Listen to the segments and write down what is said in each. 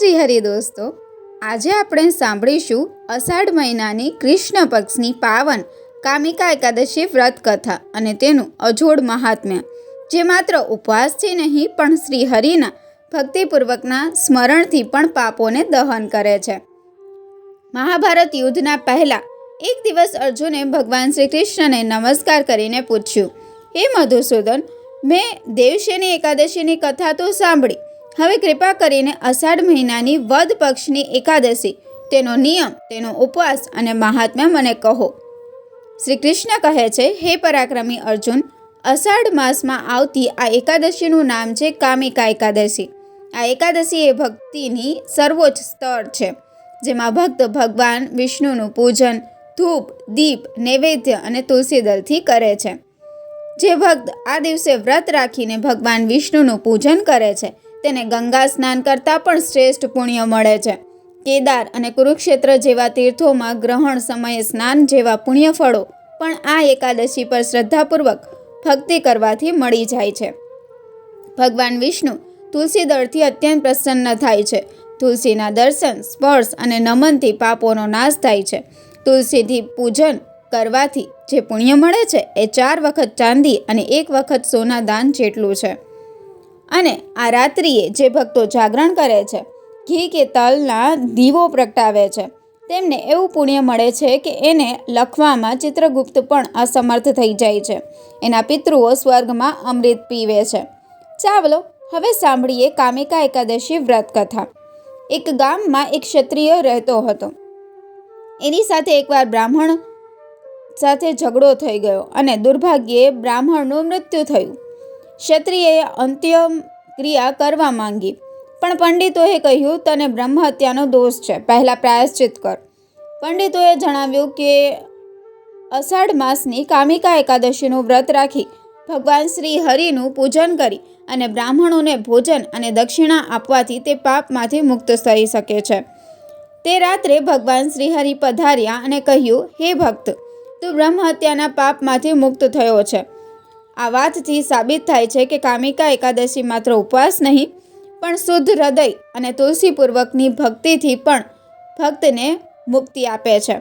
શ્રી હરિ દોસ્તો, આજે આપણે સાંભળીશું અષાઢ મહિનાની કૃષ્ણ પક્ષની પાવન કામિકા એકાદશી વ્રત કથા અને તેનું અજોડ મહાત્મ્ય, જે માત્ર ઉપવાસથી નહીં, પણ શ્રી હરિના ભક્તિપૂર્વકના સ્મરણથી પણ પાપોને દહન કરે છે. મહાભારત યુદ્ધના પહેલા એક દિવસ અર્જુને ભગવાન શ્રી કૃષ્ણને નમસ્કાર કરીને પૂછ્યું, હે મધુસૂદન, મેં દેવશેની એકાદશીની કથા તો સાંભળી હવે કૃપા કરીને અષાઢ મહિનાની વદ પક્ષની એકાદશી, તેનો નિયમ, તેનો ઉપવાસ અને મહાત્મ્ય મને કહો. શ્રી કૃષ્ણ કહે છે, હે પરાક્રમી અર્જુન, અષાઢ માસમાં આવતી આ એકાદશીનું નામ છે કામિકા એકાદશી. આ એકાદશી એ ભક્તિની સર્વોચ્ચ સ્તર છે, જેમાં ભક્ત ભગવાન વિષ્ણુનું પૂજન, ધૂપ, દીપ, નૈવેદ્ય અને તુલસી દળથી કરે છે. જે ભક્ત આ દિવસે વ્રત રાખીને ભગવાન વિષ્ણુનું પૂજન કરે છે તેને ગંગા સ્નાન કરતાં પણ શ્રેષ્ઠ પુણ્ય મળે છે. કેદાર અને કુરુક્ષેત્ર જેવા તીર્થોમાં ગ્રહણ સમયે સ્નાન જેવા પુણ્ય ફળો પણ આ એકાદશી પર શ્રદ્ધાપૂર્વક ભક્તિ કરવાથી મળી જાય છે. ભગવાન વિષ્ણુ તુલસી દળથી અત્યંત પ્રસન્ન થાય છે. તુલસીના દર્શન, સ્પર્શ અને નમનથી પાપોનો નાશ થાય છે. તુલસીથી પૂજન કરવાથી જે પુણ્ય મળે છે, એ ચાર વખત ચાંદી અને એક વખત સોના દાન જેટલું છે. અને આ રાત્રિએ જે ભક્તો જાગરણ કરે છે, ઘી કે તલના દીવો પ્રગટાવે છે, તેમને એવું પુણ્ય મળે છે કે એને લખવામાં ચિત્રગુપ્ત પણ અસમર્થ થઈ જાય છે. એના પિતૃઓ સ્વર્ગમાં અમૃત પીવે છે. ચાવલો, હવે સાંભળીએ કામિકા એકાદશી વ્રત કથા એક ગામમાં એક ક્ષત્રિય રહેતો હતો. એની સાથે એકવાર બ્રાહ્મણ સાથે ઝઘડો થઈ ગયો અને દુર્ભાગ્યે બ્રાહ્મણનું મૃત્યુ થયું. ક્ષત્રિયએ અંત્ય ક્રિયા કરવા માંગી. પણ પંડિતોએ કહ્યું, તને બ્રહ્મ હત્યાનો દોષ છે. પહેલાં પ્રાયશ્ચિત કર. પંડિતોએ જણાવ્યું કે, અષાઢ માસની કામિકા એકાદશીનું વ્રત રાખી, ભગવાન શ્રી હરિનું પૂજન કરી અને બ્રાહ્મણોને ભોજન અને દક્ષિણા આપવાથી તે પાપમાંથી મુક્ત થઈ શકે છે. તે રાત્રે ભગવાન શ્રી હરિ પધાર્યા અને કહ્યું, હે ભક્ત, તું બ્રહ્મ હત્યાના પાપમાંથી મુક્ત થયો છે. આ વાતથી સાબિત થાય છે કે કામિકા એકાદશી માત્ર ઉપવાસ નહીં, પણ શુદ્ધ હૃદય અને તુલસીપૂર્વકની ભક્તિથી પણ ભક્તને મુક્તિ આપે છે.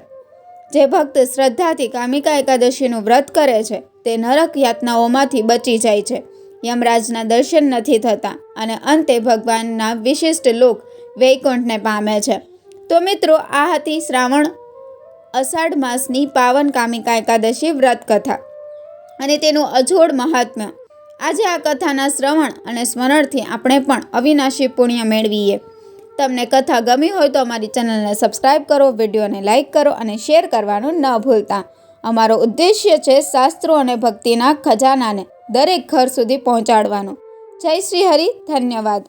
જે ભક્ત શ્રદ્ધાથી કામિકા એકાદશીનું વ્રત કરે છે, તે નરક યાતનાઓમાંથી બચી જાય છે. યમરાજના દર્શન નથી થતા અને અંતે ભગવાનના વિશિષ્ટ લોક વૈકુંઠને પામે છે. તો મિત્રો, આ હતી શ્રાવણ અષાઢ માસની પાવન કામિકા એકાદશી વ્રત કથા અને તેનું અજોડ મહાત્મ્ય. આજે આ કથાના શ્રવણ અને સ્મરણથી આપણે પણ અવિનાશી પુણ્ય મેળવીએ. તમને કથા ગમી હોય તો અમારી ચેનલને સબસ્ક્રાઈબ કરો, વિડીયોને લાઇક કરો અને શેર કરવાનું ન ભૂલતા. અમારો ઉદ્દેશ્ય છે શાસ્ત્રો અને ભક્તિના ખજાનાને દરેક ઘર સુધી પહોંચાડવાનો. જય શ્રી હરિ, ધન્યવાદ.